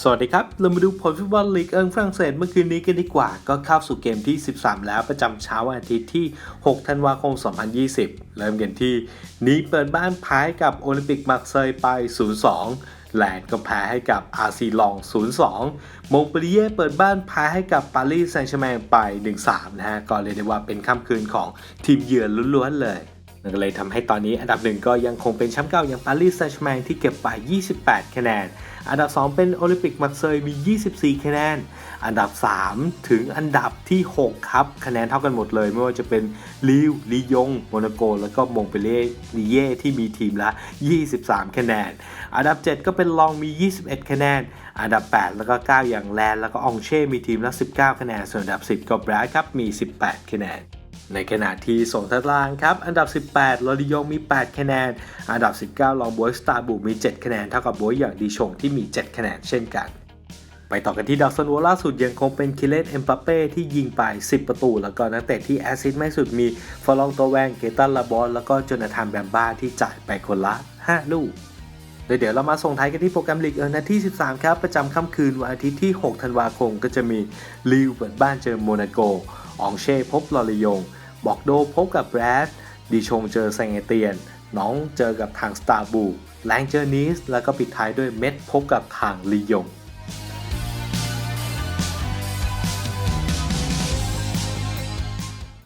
สวัสดีครับ เรามาดูผลฟุตบอลลีกเอิงฝรั่งเศสเมื่อคืนนี้กันดีกว่า ก็เข้าสู่เกมที่ 13 แล้วประจำเช้าวันอาทิตย์ที่ 6 ธันวาคม 2020 เริ่มกันที่นี้เปิดบ้านแพ้กับโอลิมปิกมาร์เซย์ไป 0-2 แลนด์ก็แพ้ให้กับอาร์ซีลอง 0-2 มงเปรีเย่เปิดบ้านแพ้ให้กับปารีสแซงต์แชร์แมงไป 1-3 นะฮะก็เรียกได้ว่าเป็นค่ำคืนของทีมเยือนล้วนๆเลย นั่นก็เลยทำให้ตอนนี้อันดับหนึ่งก็ยังคงเป็นแชมป์เก่าอย่างปารีสแซงต์แชร์แมงที่เก็บไป 28 คะแนน อันดับ 2 เป็นโอลิมปิกมาร์เซย์มี 24 คะแนน อันดับ 3 ถึงอันดับที่ 6 ครับ คะแนนเท่ากันหมดเลย ไม่ว่าจะเป็นลิวลียงโมนาโก แล้วก็มงเปเล่ลีเย่ที่มีทีมละ 23 คะแนน อันดับ 7 ก็เป็นลองมี 21 คะแนน อันดับ 8 แล้วก็ 9 อย่างแลนแล้วก็อองเช่มีทีมละ 19 คะแนน ส่วนอันดับ 10 ก็แบรดครับมี 18 คะแนน ในขณะที่ส่งตารางครับ อันดับ 18 ลอริยงมี 8 คะแนน อันดับ 19 ลองบวยสตาร์บูมี 7 คะแนน เท่ากับบวยอย่างดีชงที่มี 7 คะแนนเช่นกัน ไปต่อกันที่ดาวซันโวล่าสุดยังคงเป็นคิเลนเอ็มปาเป้ที่ยิงไป 10 ประตู แล้วก็นักเตะที่แอซิสไม่สุดมีฟอลองโตแวง เกตันลาบอลแล้วก็โจนาธานแบมบ้าที่จ่ายไปคนละ 5 ลูก โดยเดี๋ยวเรามาส่งท้ายกันที่โปรแกรมลีกเอิร์นาที่ 13 ครับ ประจำค่ำคืนวันอาทิตย์ที่ 6 ธันวาคม ก็จะมีลิวเปิดบ้านเจอโมนาโก อองเช่พบลอริยง บอกโดพบกับแบรดดีชงเจอแซงเอเตียน น้องเจอกับทางสตาร์บูแลงเจอนีส แล้วก็ปิดท้ายด้วยเม็ดพบกับทางลียง